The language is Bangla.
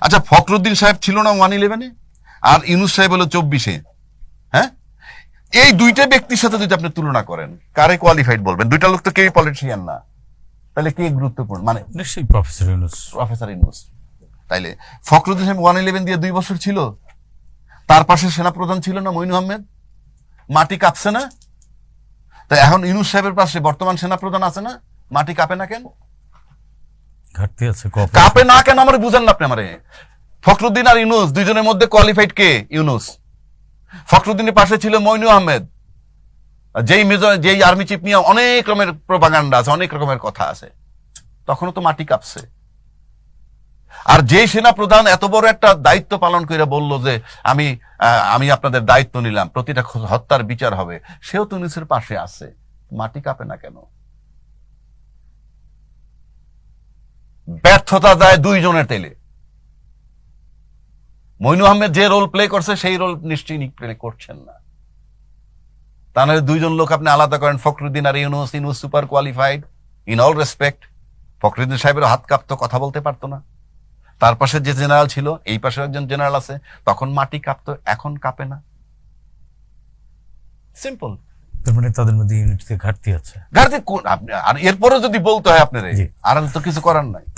আচ্ছা ফখরুদ্দিন সাহেব ছিল না ওয়ান ইলেভেনে আর ইউনুস সাহেব হলো চব্বিশে। হ্যাঁ? এই দুইটা ব্যক্তির সাথে যদি আপনি তুলনা করেন কারে কোয়ালিফাইড বলবেন? দুইটা লোক তো কেউই পলিটিশিয়ান না। তাহলে কে গুরুত্বপূর্ণ? মানে নিশ্চয়ই প্রফেসর ইউনুস। প্রফেসর ইউনুস। তাইলে ফখরুদ্দিন সাহেব ওয়ান ইলেভেন দিয়ে দুই বছর ছিল? তার পাশে সেনাপ্রধান ছিল না মইনু আহমেদ? মাটি কাঁপছে না? তাই এখন ইউনুস সাহেবের পাশে বর্তমান সেনাপ্রধান আছে না? মাটি কাঁপে না কেন? ঘাটতি আছে কপ- না কেন আমার বুঝেন না আপনি আমারে? ফখরুদ্দিন আর ইউনুস, দুইজনের মধ্যে কোয়ালিফাইড কে? ইউনুস। ফখরুদ্দিনের পাশে ছিল মইনু আহমেদ। যেই মেজর যেই আর্মি চিফ নিয়ে অনেক রকমের আছে, অনেক রকমের কথা আছে। তখনও তো মাটি কাঁপছে। আর যে সেনা প্রধান এত বড় একটা দায়িত্ব পালন করে বলল যে, আমি আমি আপনাদের দায়িত্ব নিলাম, প্রতিটা হত্যার বিচার হবে, সেও তো ইউনুসের পাশে আছে। মাটি কাঁপে না কেন? ব্যর্থতা যায় দুইজনের তেলে। মইনু আহমেদ যে রোল প্লে করছে সেই রোল নিশ্চয়ই প্লে করছেন না। তা নাহলে দুইজন লোক আপনি আলাদা করেন ফখরুদ্দিন আর Yunus. Yunus super qualified in all respect Fakhruddin সাহেবের হাত কাঁপতো কথা বলতে পারতো না। তার পাশে যে জেনারেল ছিল এই পাশে একজন জেনারেল আছে তখন মাটি কাঁপতো এখন কাঁপে না। সিম্পল তার মানে তাদের মধ্যে ইউনিটিতে ঘাটতি আছে। ঘাটতি কোন- আপনি- আর এরপরে যদি বলতে হয় আপনার আর তো কিছু করার নাই।